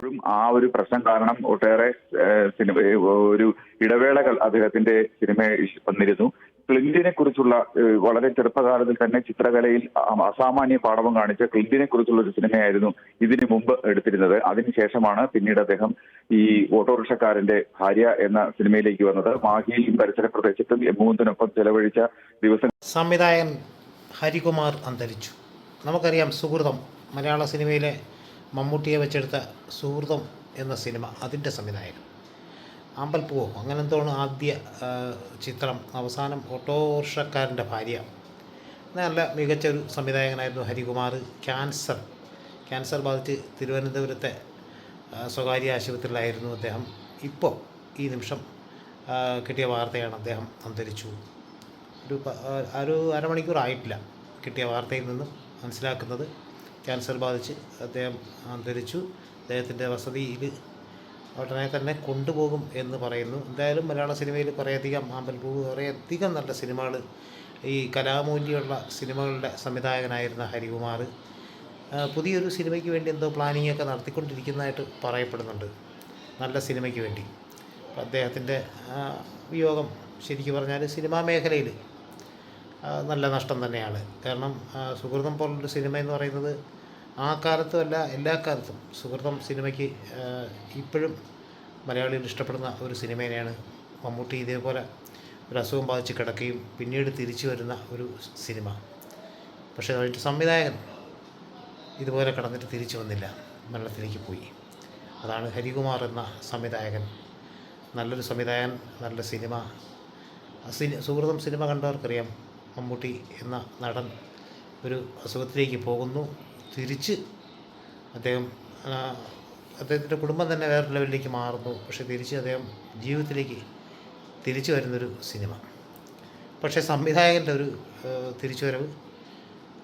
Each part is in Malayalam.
ഇപ്പോഴും ആ ഒരു പ്രശ്നം കാരണം ഒട്ടേറെ സിനിമ ഒരു ഇടവേളകൾ അദ്ദേഹത്തിന്റെ സിനിമ വന്നിരുന്നു. ക്ലിന്റിനെ കുറിച്ചുള്ള വളരെ ചെറുപ്പകാലത്തിൽ തന്നെ ചിത്രകലയിൽ അസാമാന്യ പാഠവും കാണിച്ച ക്ലിന്റിനെ കുറിച്ചുള്ള ഒരു സിനിമയായിരുന്നു ഇതിനു മുമ്പ് എടുത്തിരുന്നത്. അതിനുശേഷമാണ് പിന്നീട് അദ്ദേഹം ഈ ഓട്ടോറിക്ഷക്കാരന്റെ ഭാര്യ എന്ന സിനിമയിലേക്ക് വന്നത്. മാഹിയിലും പരിസര പ്രദേശത്തും എമ്മൂന്നിനൊപ്പം ചെലവഴിച്ച ദിവസം സംവിധായകൻ ഹരികുമാർ അന്തരിച്ചു. നമുക്കറിയാം സുഹൃതം മലയാള സിനിമയിലെ മമ്മൂട്ടിയെ വെച്ചെടുത്ത സുഹൃതം എന്ന സിനിമ അതിന്റെ സംവിധായകൻ. അമ്പൽപ്പൂവോ അങ്ങനെ തോന്നുന്നു ആദ്യ ചിത്രം. അവസാനം ഓട്ടോറിക്ഷക്കാരന്റെ ഭാര്യ. നല്ല മികച്ച ഒരു സംവിധായകനായിരുന്നു ഹരികുമാർ ക്യാൻസർ. ക്യാൻസർ ബാധിച്ച് തിരുവനന്തപുരത്തെ സ്വകാര്യ ആശുപത്രിയിലായിരുന്നു അദ്ദേഹം. ഇപ്പോൾ ഈ നിമിഷം കിട്ടിയ വാർത്തയാണ് അദ്ദേഹം അന്തരിച്ചു. ഒരു ഒരു അരമണിക്കൂർ ആയിട്ടില്ല കിട്ടിയ വാർത്തയിൽ നിന്നും മനസ്സിലാക്കുന്നത്. ക്യാൻസർ ബാധിച്ച് അദ്ദേഹം അന്തരിച്ചു. അദ്ദേഹത്തിന്റെ വസതിയിൽ ഉടനെ തന്നെ കൊണ്ടുപോകും എന്ന് പറയുന്നു. എന്തായാലും മലയാള സിനിമയിൽ കുറേയധികം ആമ്പൽപൂ കുറേയധികം നല്ല സിനിമകൾ ഈ കലാമൂല്യമുള്ള സിനിമകളുടെ സംവിധായകനായിരുന്ന ഹരികുമാർ പുതിയൊരു സിനിമയ്ക്ക് വേണ്ടി എന്തോ പ്ലാനിങ് ഒക്കെ നടത്തിക്കൊണ്ടിരിക്കുന്നതായിട്ട് പറയപ്പെടുന്നുണ്ട്. നല്ല സിനിമയ്ക്ക് വേണ്ടി. അദ്ദേഹത്തിന്റെ വിയോഗം ശരിക്കും പറഞ്ഞാൽ സിനിമാ മേഖലയിൽ നല്ല നഷ്ടം തന്നെയാണ്. കാരണം സുഹൃതം പോലുള്ളൊരു സിനിമ എന്ന് പറയുന്നത് ആ കാലത്തും അല്ല എല്ലാ കാലത്തും. സുഹൃതം സിനിമയ്ക്ക് ഇപ്പോഴും മലയാളികൾ ഇഷ്ടപ്പെടുന്ന ഒരു സിനിമയാണ് മമ്മൂട്ടി ഇതേപോലെ ഒരു അസുഖം ബാധിച്ച് കിടക്കുകയും പിന്നീട് തിരിച്ചു വരുന്ന ഒരു സിനിമ. പക്ഷേ അതിന്റെ സംവിധായകൻ ഇതുപോലെ കിടന്നിട്ട് തിരിച്ചു വന്നില്ല. മരണത്തിലേക്ക് പോയി. അതാണ് ഹരികുമാർ എന്ന സംവിധായകൻ. നല്ലൊരു സംവിധായകൻ നല്ല സിനിമ. സിനി സുഹൃതം സിനിമ കണ്ടവർക്കറിയാം. മമ്മൂട്ടി എന്ന നടൻ ഒരു അസുഖത്തിലേക്ക് പോകുന്നു. തിരിച്ച് അദ്ദേഹം അദ്ദേഹത്തിന്റെ കുടുംബം തന്നെ വേറെ ലെവലിലേക്ക് മാറുന്നു. പക്ഷേ തിരിച്ച് അദ്ദേഹം ജീവിതത്തിലേക്ക് തിരിച്ചു വരുന്നൊരു സിനിമ. പക്ഷേ സംവിധായകന്റെ ഒരു തിരിച്ചു തിരിച്ചുവരവ്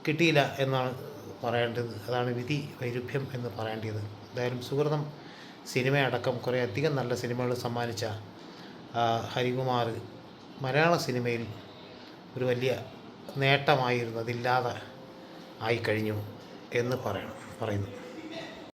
കിട്ടിയില്ല എന്നാണ് പറയേണ്ടത്. അതാണ് വിധി വൈരുദ്ധ്യം എന്ന് പറയേണ്ടത് എന്തായാലും സുഹൃതം സിനിമയടക്കം കുറേ അധികം നല്ല സിനിമകൾ സമ്മാനിച്ച ഹരികുമാർ മലയാള സിനിമയിൽ ഒരു വലിയ നേട്ടമായിരുന്നു അതില്ലാതെ ആയിക്കഴിഞ്ഞു എന്ന് പറയണം പറയുന്നു.